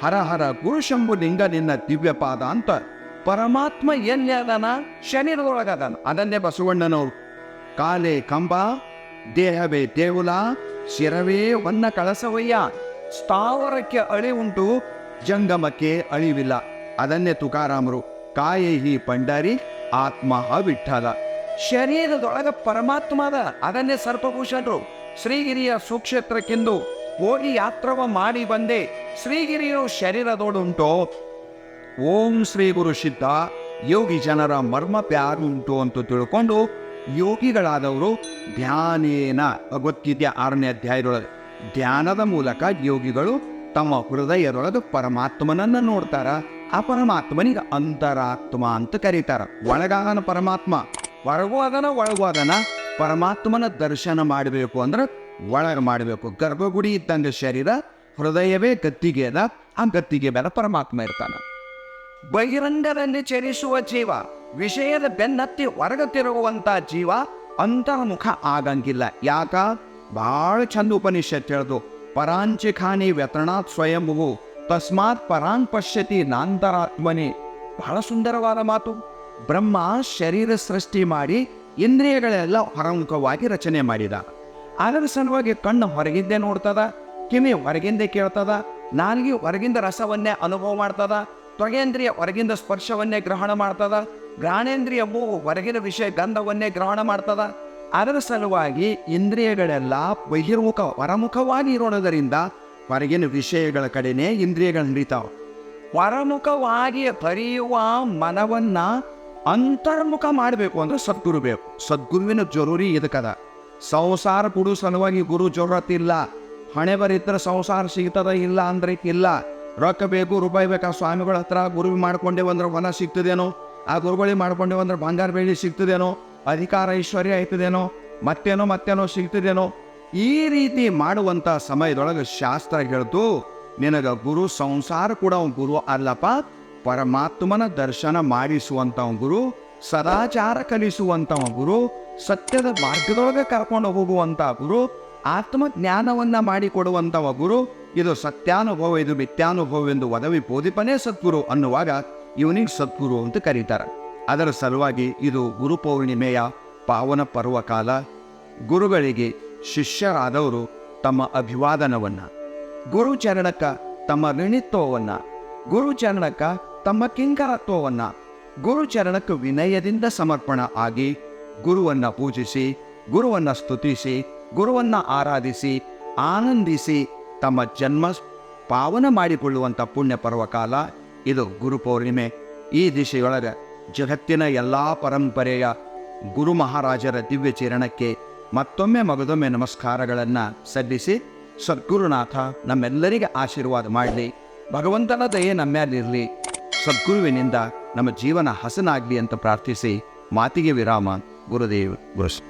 ಹರ ಹರ ಗುರುಶಂಭು ನಿಂಗ ನಿನ್ನ ದಿವ್ಯ ಪಾದ ಅಂತ ಪರಮಾತ್ಮ ಎಲ್ಲಿ ಅದಾನ ಶರೀರದೊಳಗದಾನ. ಅದನ್ನೇ ಬಸವಣ್ಣನವರು. ಕಾಲೇ ಕಂಬ, ದೇಹವೇ ದೇವುಲ, ಶಿರವೇ ವನ್ನ ಕಳಸವಯ್ಯ. ಸ್ಥಾವರಕ್ಕೆ ಅಳಿ ಉಂಟು, ಜಂಗಮಕ್ಕೆ ಅಳಿವಿಲ್ಲ. ಅದನ್ನೇ ತುಕಾರಾಮರು. ಕಾಯೇಹಿ ಪಂಡಾರಿ, ಆತ್ಮ ವಿಠಲ ಶರೀರದೊಳಗ ಪರಮಾತ್ಮದ ಅದ. ಅದನ್ನೇ ಸರ್ಪಭೂಷಣರು. ಶ್ರೀಗಿರಿಯ ಸುಕ್ಷೇತ್ರಕ್ಕೆಂದು ಹೋಗಿ ಯಾತ್ರವ ಮಾಡಿ ಬಂದೆ. ಶ್ರೀಗಿರಿಯು ಶರೀರದೋಡುಂಟೋ ಓಂ ಶ್ರೀ ಗುರು ಸಿದ್ಧ ಯೋಗಿ ಜನರ ಮರ್ಮ ಪ್ಯಾರುಂಟು ಅಂತ ತಿಳ್ಕೊಂಡು ಯೋಗಿಗಳಾದವರು ಧ್ಯಾನೇನ ಭಗವದ್ಗೀತೆಯ ಆರನೇ ಅಧ್ಯಾಯದೊಳಗೆ ಧ್ಯಾನದ ಮೂಲಕ ಯೋಗಿಗಳು ತಮ್ಮ ಹೃದಯದೊಳಗೆ ಪರಮಾತ್ಮನನ್ನ ನೋಡ್ತಾರ. ಆ ಪರಮಾತ್ಮನಿಗೆ ಅಂತರಾತ್ಮ ಅಂತ ಕರೀತಾರ. ಒಳಗಾದನ ಪರಮಾತ್ಮ ಹೊರಗೂ ಅದನ, ಒಳಗೂ ಅದನ. ಪರಮಾತ್ಮನ ದರ್ಶನ ಮಾಡಬೇಕು ಅಂದ್ರೆ ಒಳಗೆ ಮಾಡಬೇಕು. ಗರ್ಭಗುಡಿ ಇದ್ದಂಗೆ ಶರೀರ, ಹೃದಯವೇ ಗತ್ತಿಗೆ ಅದ. ಆ ಗತ್ತಿಗೆ ಮೇಲೆ ಪರಮಾತ್ಮ ಇರ್ತಾನೆ. ಬಹಿರಂಗದಲ್ಲಿ ಚರಿಸುವ ಜೀವ, ವಿಷಯದ ಬೆನ್ನತ್ತಿ ಹೊರಗ ತಿರುಗುವಂತ ಜೀವ ಅಂತರ್ಮುಖ ಆಗಂಗಿಲ್ಲ. ಯಾಕ? ಬಹಳ ಚಂದ ಉಪನಿಷತ್ ಹೇಳ್ದು, ಪರಾಂಚಿಖಾನಿ ವ್ಯತನಾತ್ ಸ್ವಯಂಭು ತಸ್ಮಾತ್ ಪರಾನ್ ಪಶ್ಯತಿ ನಾಂತರಾತ್ಮನಿ. ಬಹಳ ಸುಂದರವಾದ ಮಾತು. ಬ್ರಹ್ಮ ಶರೀರ ಸೃಷ್ಟಿ ಮಾಡಿ ಇಂದ್ರಿಯಗಳೆಲ್ಲ ಹೊರಮುಖವಾಗಿ ರಚನೆ ಮಾಡಿದ. ಅದರ ಸಲುವಾಗಿ ಕಣ್ಣು ಹೊರಗಿಂದೆ ನೋಡ್ತದ, ಕಿವಿ ಹೊರಗಿಂದೆ ಕೇಳ್ತದ, ನಾಲ್ಗೆ ಹೊರಗಿಂದ ರಸವನ್ನೇ ಅನುಭವ ಮಾಡ್ತದ ತ್ವಗೇಂದ್ರಿಯ ಹೊರಗಿಂದ ಸ್ಪರ್ಶವನ್ನೇ ಗ್ರಹಣ ಮಾಡ್ತದ. ಘ್ರಾಣೇಂದ್ರಿಯ ಮೂಗು ಹೊರಗಿನ ವಿಷಯ ಗಂಧವನ್ನೇ ಗ್ರಹಣ ಮಾಡ್ತದ. ಅದರ ಸಲುವಾಗಿ ಇಂದ್ರಿಯಗಳೆಲ್ಲ ಬಹಿರ್ಮುಖ, ಹೊರಮುಖವಾಗಿ ಇರೋಣದರಿಂದ ಹೊರಗಿನ ವಿಷಯಗಳ ಕಡೆನೇ ಇಂದ್ರಿಯಗಳು ನಡೀತಾವ. ಹೊರಮುಖವಾಗಿ ಹರಿಯುವ ಮನವನ್ನ ಅಂತರ್ಮುಖ ಮಾಡಬೇಕು ಅಂದ್ರೆ ಸದ್ಗುರು ಬೇಕು. ಸದ್ಗುರುವಿನ ಜರೂರಿ ಇದಕ್ಕದ ಸಂಸಾರ ಕೊಡುವ ಸಲುವಾಗಿ ಗುರು ಜರೂರತ್ ಇಲ್ಲ ಹಣೆ ಬರಿದ್ರೆ ಸಂಸಾರ ಸಿಗ್ತದ ಇಲ್ಲ ಅಂದ್ರೆ ಇಲ್ಲ. ರೊಕ್ಕ ಬೇಕು ರೂಪಾಯಿ ಬೇಕಾ ಸ್ವಾಮಿಗಳ ಹತ್ರ ಗುರುವಿ ಮಾಡ್ಕೊಂಡೇವು ಅಂದ್ರೆ ವನ ಸಿಗ್ತದೇನೋ, ಆ ಗುರುಗಳಿಗೆ ಮಾಡ್ಕೊಂಡೇವು ಅಂದ್ರೆ ಬಂಗಾರ ಬೆಳ್ಳಿ ಸಿಗ್ತದೇನೋ, ಅಧಿಕಾರ ಐಶ್ವರ್ಯ ಆಯ್ತದೇನೋ ಮತ್ತೇನೋ ಮತ್ತೇನೋ ಸಿಗ್ತದೇನೋ. ಈ ರೀತಿ ಮಾಡುವಂತ ಸಮಯದೊಳಗೆ ಶಾಸ್ತ್ರ ಹೇಳ್ತು, ನಿನಗ ಗುರು ಸಂಸಾರ ಕೂಡ ಗುರು ಅಲ್ಲಪ್ಪ, ಪರಮಾತ್ಮನ ದರ್ಶನ ಮಾಡಿಸುವಂತವ ಗುರು, ಸದಾಚಾರ ಕಲಿಸುವಂತವ ಗುರು, ಸತ್ಯದ ಮಾರ್ಗದೊಳಗೆ ಕರ್ಕೊಂಡು ಹೋಗುವಂತ ಗುರು ಆತ್ಮ ಮಾಡಿಕೊಡುವಂಥವ ಗುರು, ಇದು ಸತ್ಯಾನುಭವ, ಇದು ಮಿಥ್ಯಾನುಭವ ಎಂದು ಒದವಿ ಬೋಧಿಪನೇ ಸದ್ಗುರು ಅನ್ನುವಾಗ ಇವನಿಗೆ ಸದ್ಗುರು ಅಂತ ಕರೀತಾರೆ. ಅದರ ಸಲುವಾಗಿ ಇದು ಗುರು ಪೌರ್ಣಿಮೆಯ ಪಾವನ ಪರ್ವಕಾಲ ಗುರುಗಳಿಗೆ ಶಿಷ್ಯರಾದವರು ತಮ್ಮ ಅಭಿವಾದನವನ್ನ ಗುರುಚರಣಕ್ಕ ತಮ್ಮ ಋಣಿತ್ವವನ್ನ ಗುರುಚರಣಕ್ಕ ತಮ್ಮ ಕಿಂಕರತ್ವವನ್ನ ಗುರುಚರಣಕ್ಕೆ ವಿನಯದಿಂದ ಸಮರ್ಪಣ ಆಗಿ ಗುರುವನ್ನ ಪೂಜಿಸಿ, ಗುರುವನ್ನ ಸ್ತುತಿಸಿ ಗುರುವನ್ನ ಆರಾಧಿಸಿ, ಆನಂದಿಸಿ ತಮ್ಮ ಜನ್ಮ ಪಾವನ ಮಾಡಿಕೊಳ್ಳುವಂಥ ಪುಣ್ಯ ಪರ್ವಕಾಲ ಇದು ಗುರು ಪೌರ್ಣಿಮೆ. ಈ ದಿಶೆಯೊಳಗೆ ಜಗತ್ತಿನ ಎಲ್ಲ ಪರಂಪರೆಯ ಗುರು ಮಹಾರಾಜರ ದಿವ್ಯ ಚರಣಕ್ಕೆ ಮತ್ತೊಮ್ಮೆ ಮಗದೊಮ್ಮೆ ನಮಸ್ಕಾರಗಳನ್ನು ಸಲ್ಲಿಸಿ, ಸದ್ಗುರುನಾಥ ನಮ್ಮೆಲ್ಲರಿಗೆ ಆಶೀರ್ವಾದ ಮಾಡಲಿ. ಭಗವಂತನ ದಯೆ ನಮ್ಮೇಲಿರಲಿ ಸದ್ಗುರುವಿನಿಂದ ನಮ್ಮ ಜೀವನ ಹಸನಾಗಲಿ ಅಂತ ಪ್ರಾರ್ಥಿಸಿ, ಮಾತಿಗೆ ವಿರಾಮ, ಗುರುದೇವ್ ಗುರುಸ್